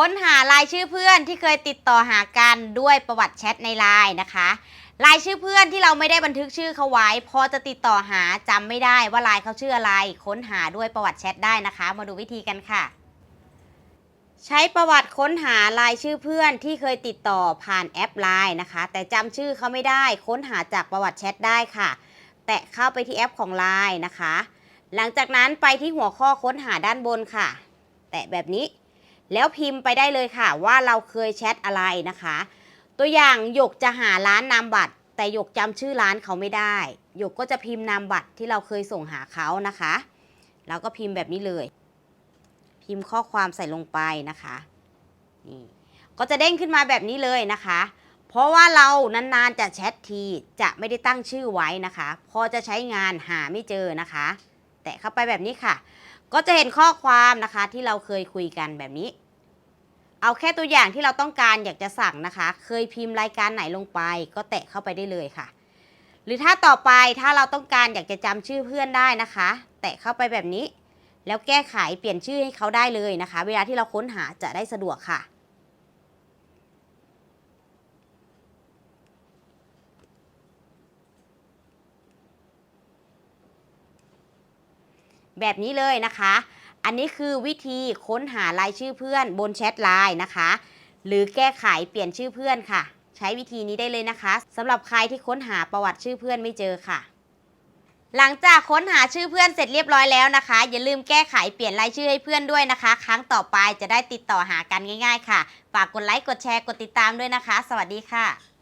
ค้นหารายชื่อเพื่อนที่เคยติดต่อหากันด้วยประวัติแชทในไลน์นะคะรายชื่อเพื่อนที่เราไม่ได้บันทึกชื่อเขาไว้ พอจะติดต่อหาจำไม่ได้ว่าไลน์เขาชื่ออะไร ค้นหาด้วยประวัติแชทได้นะคะ มาดูวิธีกันค่ะ ใช้ประวัติค้นหารายชื่อเพื่อนที่เคยติดต่อผ่านแอปไลน์นะคะ แต่จำชื่อเขาไม่ได้ค้นหาจากประวัติแชทได้ค่ะ แตะเข้าไปที่แอปของไลน์นะคะ หลังจากนั้นไปที่หัวข้อค้นหาด้านบนค่ะ แตะแบบนี้ แล้วพิมพ์ไปได้เลยค่ะ ว่าเราเคยแชทอะไรนะคะ ตัวอย่างหยกจะหาร้านนามบัตร แต่หยกจำชื่อร้านเขาไม่ได้หยกก็จะพิมพ์นามบัตรที่เราเคยส่งหาเขานะคะเราก็พิมพ์แบบนี้เลย พิมพ์ข้อความใส่ลงไปนะคะนี่ก็จะเด้งขึ้นมาแบบนี้เลยนะคะ เพราะว่าเรานานๆจะแชททีจะไม่ได้ตั้งชื่อไว้นะคะ พอจะใช้งานหาไม่เจอนะคะ แตะเข้าไปแบบนี้ค่ะ ก็จะเห็นข้อความนะคะที่เราเคยคุยกันแบบนี้ เอาแค่ตัวอย่างที่เราต้องการอยากจะสั่งนะคะ เคยพิมพ์รายการไหนลงไป ก็แตะเข้าไปได้เลยค่ะ หรือถ้าต่อไปถ้าเราต้องการอยากจะจำชื่อเพื่อนได้นะคะ แตะเข้าไปแบบนี้ แล้วแก้ไขเปลี่ยนชื่อให้เขาได้เลยนะคะ เวลาที่เราค้นหาจะได้สะดวกค่ะ แบบนี้เลยนะคะ อันนี้คือวิธีค้นหารายชื่อเพื่อนบนแชทไลน์นะคะ หรือแก้ไขเปลี่ยนชื่อเพื่อนค่ะ ใช้วิธีนี้ได้เลยนะคะสำหรับใครที่ค้นหาประวัติชื่อเพื่อนไม่เจอค่ะ หลังจากค้นหาชื่อเพื่อนเสร็จเรียบร้อยแล้วนะคะ อย่าลืมแก้ไขเปลี่ยนรายชื่อให้เพื่อนด้วยนะคะ ครั้งต่อไปจะได้ติดต่อหากันง่าย ๆ ค่ะ ฝากกดไลค์กดแชร์กดติดตามด้วยนะคะ สวัสดีค่ะ